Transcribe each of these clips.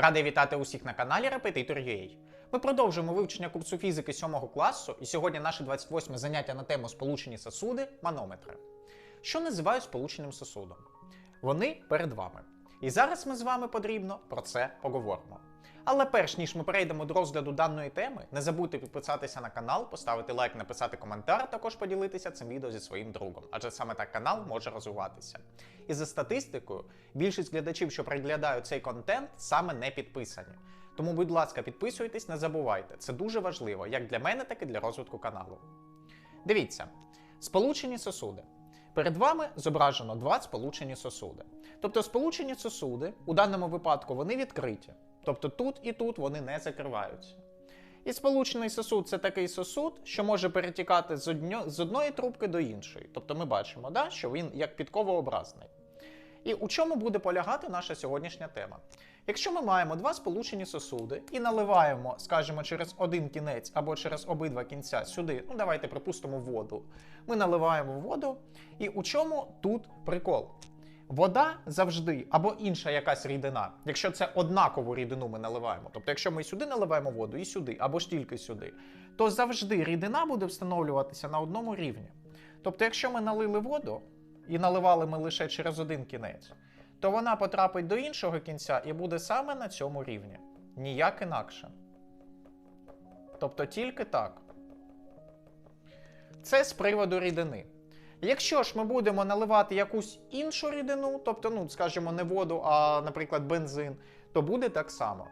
Радий вітати усіх на каналі Репетитор UA. Ми продовжуємо вивчення курсу фізики 7 класу, і сьогодні наше 28 заняття на тему сполучені сосуди манометри. Що називають сполученим сосудом? Вони перед вами. І зараз ми з вами подрібно про це поговоримо. Але перш ніж ми перейдемо до розгляду даної теми, не забудьте підписатися на канал, поставити лайк, написати коментар, а також поділитися цим відео зі своїм другом, адже саме так канал може розвиватися. І за статистикою, більшість глядачів, що приглядають цей контент, саме не підписані. Тому, будь ласка, підписуйтесь, не забувайте. Це дуже важливо як для мене, так і для розвитку каналу. Дивіться, сполучені сосуди. Перед вами зображено два сполучені сосуди. Тобто сполучені сосуди у даному випадку вони відкриті. Тобто тут і тут вони не закриваються. І сполучений сосуд це такий сосуд, що може перетікати з, одньо, з одної трубки до іншої. Тобто ми бачимо, да, що він як підковообразний. І у чому буде полягати наша сьогоднішня тема? Якщо ми маємо два сполучені сосуди і наливаємо, скажімо, через один кінець або через обидва кінця сюди, ну давайте припустимо воду. Ми наливаємо воду, і у чому тут прикол? Вода завжди або інша якась рідина, якщо це однакову рідину ми наливаємо. Тобто, якщо ми сюди наливаємо воду і сюди, або ж тільки сюди, то завжди рідина буде встановлюватися на одному рівні. Тобто, якщо ми налили воду і наливали ми лише через один кінець, то вона потрапить до іншого кінця і буде саме на цьому рівні. Ніяк інакше. Тобто тільки так. Це з приводу рідини. Якщо ж ми будемо наливати якусь іншу рідину, тобто, ну, скажімо, не воду, а, наприклад, бензин, то буде так само.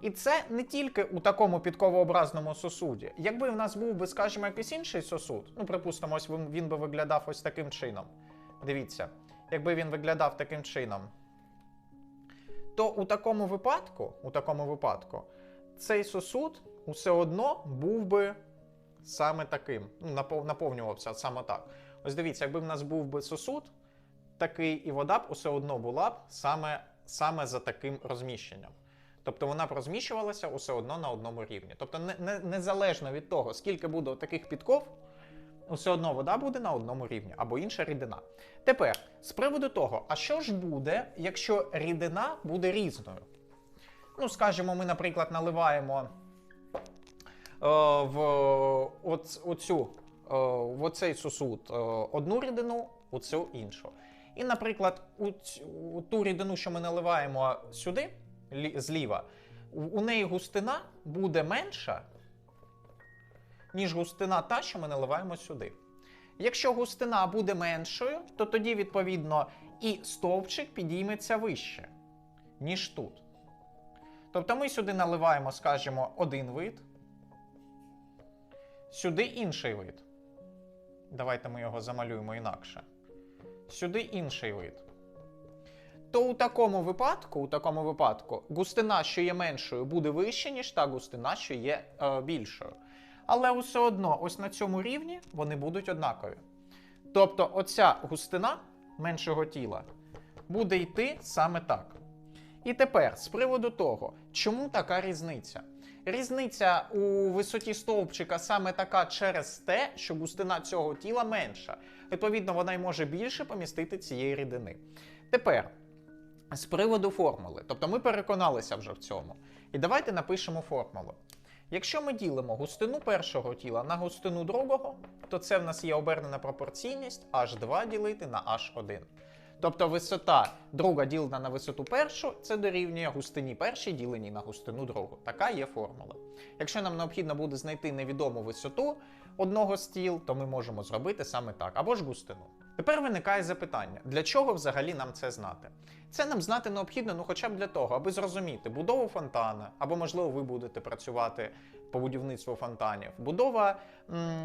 І це не тільки у такому підковообразному сосуді. Якби в нас був би, скажімо, якийсь інший сосуд, ну, припустимо, ось він би виглядав ось таким чином. Дивіться, якби він виглядав таким чином, то у такому випадку, у такому випадку, цей сосуд усе одно був би саме таким, ну, наповнювався саме так. Ось дивіться, якби в нас був би сосуд, такий і вода б усе одно була б саме, саме за таким розміщенням. Тобто вона б розміщувалася усе одно на одному рівні. Тобто, не, не, незалежно від того, скільки буде таких підков, усе одно вода буде на одному рівні або інша рідина. Тепер, з приводу того, а що ж буде, якщо рідина буде різною? Ну, скажімо, ми, наприклад, наливаємо в оц, оцю, е, в оцей сосуд е, одну рідину, у цю іншу. І, наприклад, у, ць- у ту рідину, що ми наливаємо сюди, лі- зліва, у неї густина буде менша, ніж густина та, що ми наливаємо сюди. Якщо густина буде меншою, то тоді, відповідно, і стовпчик підійметься вище, ніж тут. Тобто ми сюди наливаємо, скажімо, один вид, сюди інший вид. Давайте ми його замалюємо інакше. Сюди інший вид. То у такому випадку, у такому випадку, густина, що є меншою, буде вища, ніж та густина, що є е, більшою. Але все одно, ось на цьому рівні вони будуть однакові. Тобто, оця густина меншого тіла буде йти саме так. І тепер з приводу того, чому така різниця? Різниця у висоті стовпчика саме така через те, що густина цього тіла менша. Відповідно, вона й може більше помістити цієї рідини. Тепер, з приводу формули, тобто ми переконалися вже в цьому. І давайте напишемо формулу. Якщо ми ділимо густину першого тіла на густину другого, то це в нас є обернена пропорційність h2 ділити на h1. Тобто висота друга ділена на висоту першу, це дорівнює густині першій діленій на густину другу. Така є формула. Якщо нам необхідно буде знайти невідому висоту одного з тіл, то ми можемо зробити саме так, або ж густину. Тепер виникає запитання, для чого взагалі нам це знати? Це нам знати необхідно, ну хоча б для того, аби зрозуміти будову фонтана, або, можливо, ви будете працювати по будівництву фонтанів. Будова,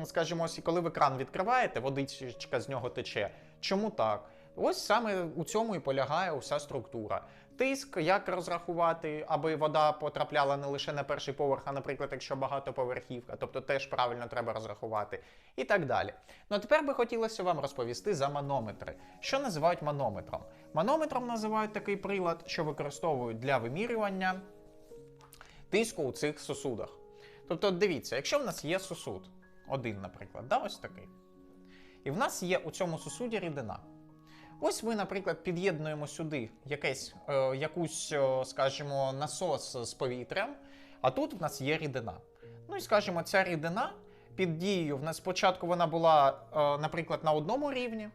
скажімо, коли ви кран відкриваєте, водичка з нього тече. Чому так? Ось саме у цьому і полягає уся структура. Тиск, як розрахувати, аби вода потрапляла не лише на перший поверх, а, наприклад, якщо багатоповерхівка, тобто теж правильно треба розрахувати, і так далі. Ну а тепер би хотілося вам розповісти за манометри. Що називають манометром? Манометром називають такий прилад, що використовують для вимірювання тиску у цих сосудах. Тобто, дивіться, якщо в нас є сосуд, один, наприклад, да, ось такий, і в нас є у цьому сосуді рідина. Ось ми, наприклад, під'єднуємо сюди якесь, е, якусь, е, скажімо, насос з повітрям, а тут в нас є рідина. Ну і скажімо, ця рідина під дією в нас спочатку вона була, е, наприклад, на одному рівні.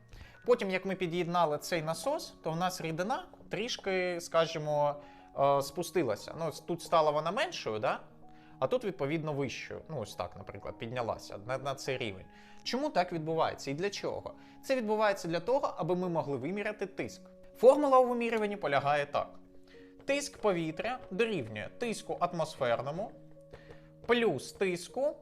Потім, як ми під'єднали цей насос, то в нас рідина трішки, скажімо, е, спустилася. Ну, тут стала вона меншою, да? А тут, відповідно, вищою. Ну, ось так, наприклад, піднялася на, на цей рівень. Чому так відбувається і для чого? Це відбувається для того, аби ми могли виміряти тиск. Формула у вимірюванні полягає так: тиск повітря дорівнює тиску атмосферному плюс тиску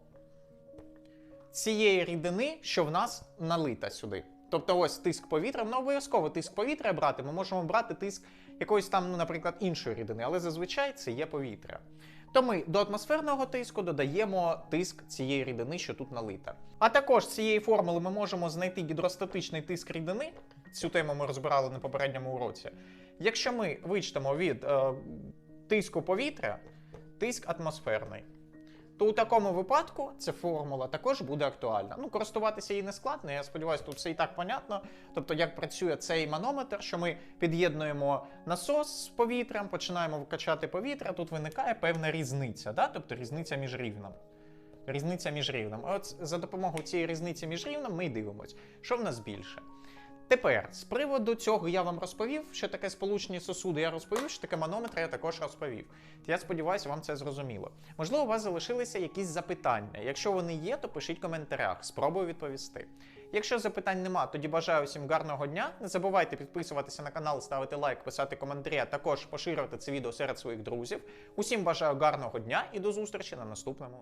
цієї рідини, що в нас налита сюди. Тобто ось тиск повітря, ну обов'язково тиск повітря брати. Ми можемо брати тиск якоїсь там, ну, наприклад, іншої рідини, але зазвичай це є повітря. То ми до атмосферного тиску додаємо тиск цієї рідини, що тут налита. А також з цієї формули ми можемо знайти гідростатичний тиск рідини. Цю тему ми розбирали на попередньому уроці. Якщо ми вичтемо від е, тиску повітря тиск атмосферний, то у такому випадку ця формула також буде актуальна. Ну, користуватися її не складно, я сподіваюся, тут все і так понятно. Тобто, як працює цей манометр, що ми під'єднуємо насос з повітрям, починаємо вкачати повітря, тут виникає певна різниця, да? тобто різниця між рівнем. Різниця між рівнем. От за допомогою цієї різниці між рівнем ми й дивимося, що в нас більше. Тепер, з приводу цього я вам розповів, що таке сполучені сосуди. Я розповів, що таке манометр я також розповів. Я сподіваюся, вам це зрозуміло. Можливо, у вас залишилися якісь запитання. Якщо вони є, то пишіть в коментарях, спробую відповісти. Якщо запитань нема, тоді бажаю всім гарного дня. Не забувайте підписуватися на канал, ставити лайк, писати коментарі, а також поширювати це відео серед своїх друзів. Усім бажаю гарного дня і до зустрічі на наступному.